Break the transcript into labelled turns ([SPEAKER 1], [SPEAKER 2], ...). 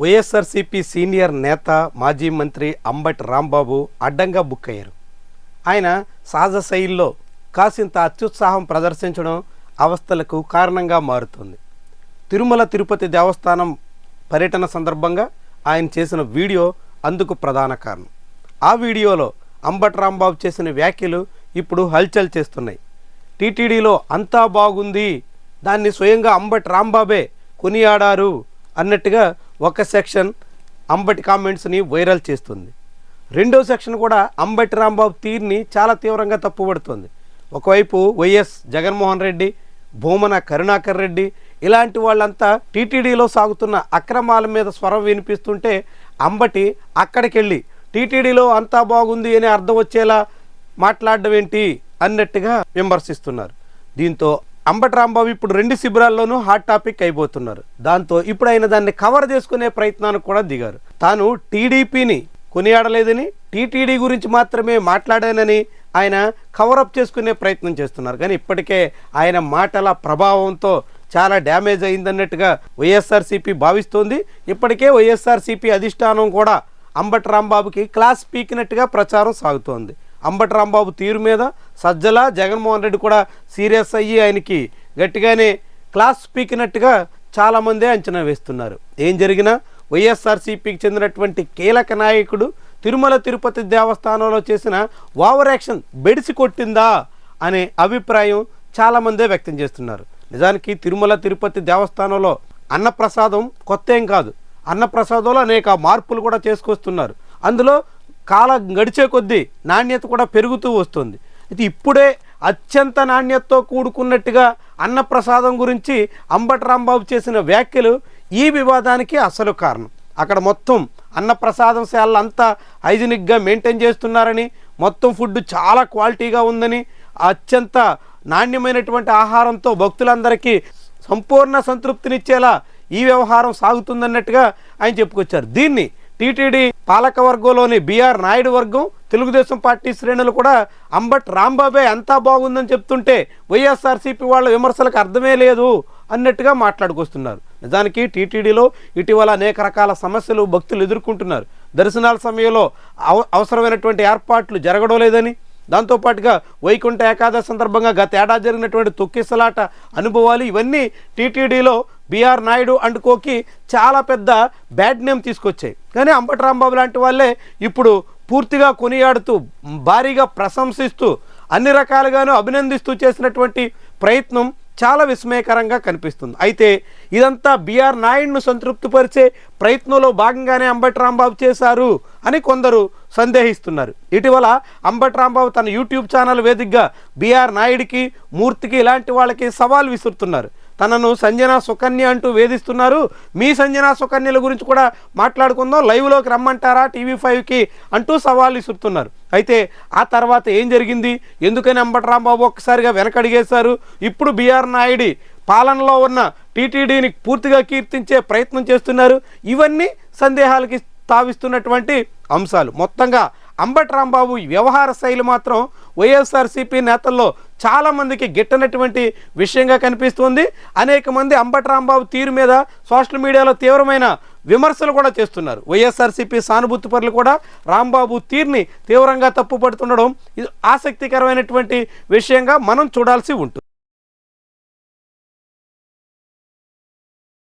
[SPEAKER 1] YSRCP senior నేత మాజీ మంత్రి అంబటి రాంబాబు అడ్డంగా బుక్ అయ్యారు. ఆయన సహజ శైలిలో కాసింత అత్యుత్సాహం ప్రదర్శించడం అవస్థలకు కారణంగా మారుతుంది. తిరుమల తిరుపతి దేవస్థానం పర్యటన సందర్భంగా ఆయన చేసిన వీడియో అందుకు ప్రధాన కారణం. ఆ వీడియోలో అంబటి రాంబాబు చేసిన వ్యాఖ్యలు ఇప్పుడు హల్చల్ చేస్తున్నాయి. టీటీడీలో అంతా బాగుంది దాన్ని స్వయంగా అంబటి రాంబాబే కొనియాడారు అన్నట్టుగా ఒక సెక్షన్ అంబటి కామెంట్స్ని వైరల్ చేస్తుంది. రెండో సెక్షన్ కూడా అంబటి రాంబాబు తీరుని చాలా తీవ్రంగా తప్పుపడుతుంది ఒకవైపు వైఎస్ జగన్మోహన్ రెడ్డి భూమన కరుణాకర్ రెడ్డి ఇలాంటి వాళ్ళంతా టీటీడీలో సాగుతున్న అక్రమాల మీద స్వరం వినిపిస్తుంటే అంబటి అక్కడికి వెళ్ళి టీటీడీలో అంతా బాగుంది అని అర్థం వచ్చేలా మాట్లాడడం ఏంటి అన్నట్టుగా విమర్శిస్తున్నారు. దీంతో అంబటి రాంబాబు ఇప్పుడు రెండు శిబిరాల్లోనూ హాట్ టాపిక్ అయిపోతున్నారు. దాంతో ఇప్పుడు ఆయన దాన్ని కవర్ చేసుకునే ప్రయత్నానికి కూడా దిగారు. తాను టీడీపీని కొనియాడలేదని టీటీడీ గురించి మాత్రమే మాట్లాడానని ఆయన కవరప్ చేసుకునే ప్రయత్నం చేస్తున్నారు. కానీ ఇప్పటికే ఆయన మాటల ప్రభావంతో చాలా డ్యామేజ్ అయిందన్నట్టుగా వైఎస్ఆర్సీపీ భావిస్తోంది. ఇప్పటికే వైఎస్ఆర్సీపీ అధిష్టానం కూడా అంబటి రాంబాబుకి క్లాస్ పీకినట్టుగా ప్రచారం సాగుతోంది. అంబటి రాంబాబు తీరు మీద సజ్జల జగన్మోహన్ రెడ్డి కూడా సీరియస్ అయ్యి ఆయనకి గట్టిగానే క్లాస్ పీకినట్టుగా చాలామందే అంచనా వేస్తున్నారు. ఏం జరిగినా వైఎస్ఆర్సీపీకి చెందినటువంటి కీలక నాయకుడు తిరుమల తిరుపతి దేవస్థానంలో చేసిన ఓవర్ యాక్షన్ బెడిసి కొట్టిందా అనే అభిప్రాయం చాలామందే వ్యక్తం చేస్తున్నారు. నిజానికి తిరుమల తిరుపతి దేవస్థానంలో అన్నప్రసాదం కొత్త ఏం కాదు. అన్నప్రసాదంలో అనేక మార్పులు కూడా చేసుకొస్తున్నారు. అందులో కాలం గడిచే కొద్దీ నాణ్యత కూడా పెరుగుతూ వస్తుంది. ఇది ఇప్పుడే అత్యంత నాణ్యతతో కూడుకున్నట్టుగా అన్నప్రసాదం గురించి అంబటి రాంబాబు చేసిన వ్యాఖ్యలు ఈ వివాదానికి అసలు కారణం. అక్కడ మొత్తం అన్నప్రసాదం శాలలు అంతా హైజీనిక్గా మెయింటైన్ చేస్తున్నారని మొత్తం ఫుడ్ చాలా క్వాలిటీగా ఉందని అత్యంత నాణ్యమైనటువంటి ఆహారంతో భక్తులందరికీ సంపూర్ణ సంతృప్తినిచ్చేలా ఈ వ్యవహారం సాగుతుందన్నట్టుగా ఆయన చెప్పుకొచ్చారు. దీన్ని టీటీడీ పాలకవర్గంలోని బీఆర్ నాయుడు వర్గం తెలుగుదేశం పార్టీ శ్రేణులు కూడా అంబట్ రాంబాబే అంతా బాగుందని చెప్తుంటే వైఎస్ఆర్సీపీ వాళ్ళ విమర్శలకు అర్థమే లేదు అన్నట్టుగా మాట్లాడుకొస్తున్నారు. నిజానికి టీటీడీలో ఇటీవల అనేక రకాల సమస్యలు భక్తులు ఎదుర్కొంటున్నారు. దర్శనాల సమయంలో అవ అవసరమైనటువంటి ఏర్పాట్లు జరగడం లేదని దాంతోపాటుగా వైకుంఠ ఏకాదశి సందర్భంగా గత ఏడాది జరిగినటువంటి తొక్కిసలాట అనుభవాలు ఇవన్నీ టీటీడీలో బీఆర్ నాయుడు అండ్ కోకి చాలా పెద్ద బ్యాడ్ నేమ్ తీసుకొచ్చాయి. కానీ అంబటి రాంబాబు లాంటి వాళ్ళే ఇప్పుడు పూర్తిగా కొనియాడుతూ భారీగా ప్రశంసిస్తూ అన్ని రకాలుగాను అభినందిస్తూ చేసినటువంటి ప్రయత్నం చాలా విస్మయకరంగా కనిపిస్తుంది. అయితే ఇదంతా బీఆర్ నాయుడును సంతృప్తిపరిచే ప్రయత్నంలో భాగంగానే అంబటి రాంబాబు చేశారు. అని కొందరు సందేహిస్తున్నారు. ఇటీవల అంబటి రాంబాబు తన యూట్యూబ్ ఛానల్ వేదికగా బీఆర్ నాయుడికి మూర్తికి ఇలాంటి వాళ్ళకి సవాల్ విసురుతున్నారు. తనను సంజన సుకన్య అంటూ వేధిస్తున్నారు. మీ సంజన సుకన్యల గురించి కూడా మాట్లాడుకుందాం. లైవ్లోకి రమ్మంటారా? టీవీ ఫైవ్కి అంటూ సవాల్ విసురుతున్నారు. అయితే ఆ తర్వాత ఏం జరిగింది? ఎందుకని అంబటరాంబాబు ఒక్కసారిగా వెనకడిగేశారు? ఇప్పుడు బీఆర్ నాయుడి పాలనలో ఉన్న టీటీడీని పూర్తిగా కీర్తించే ప్రయత్నం చేస్తున్నారు. ఇవన్నీ సందేహాలకి తావిస్తున్నటువంటి అంశాలు. మొత్తంగా అంబటి రాంబాబు వ్యవహార శైలి మాత్రం వైఎస్ఆర్సీపీ నేతల్లో చాలామందికి గిట్టనటువంటి విషయంగా కనిపిస్తుంది. అనేక మంది అంబటి రాంబాబు తీరు మీద సోషల్ మీడియాలో తీవ్రమైన విమర్శలు కూడా చేస్తున్నారు. వైఎస్ఆర్సీపీ సానుభూతి పరులు కూడా రాంబాబు తీరుని తీవ్రంగా తప్పుపడుతుండడం ఇది ఆసక్తికరమైనటువంటి విషయంగా మనం చూడాల్సి ఉంటుంది.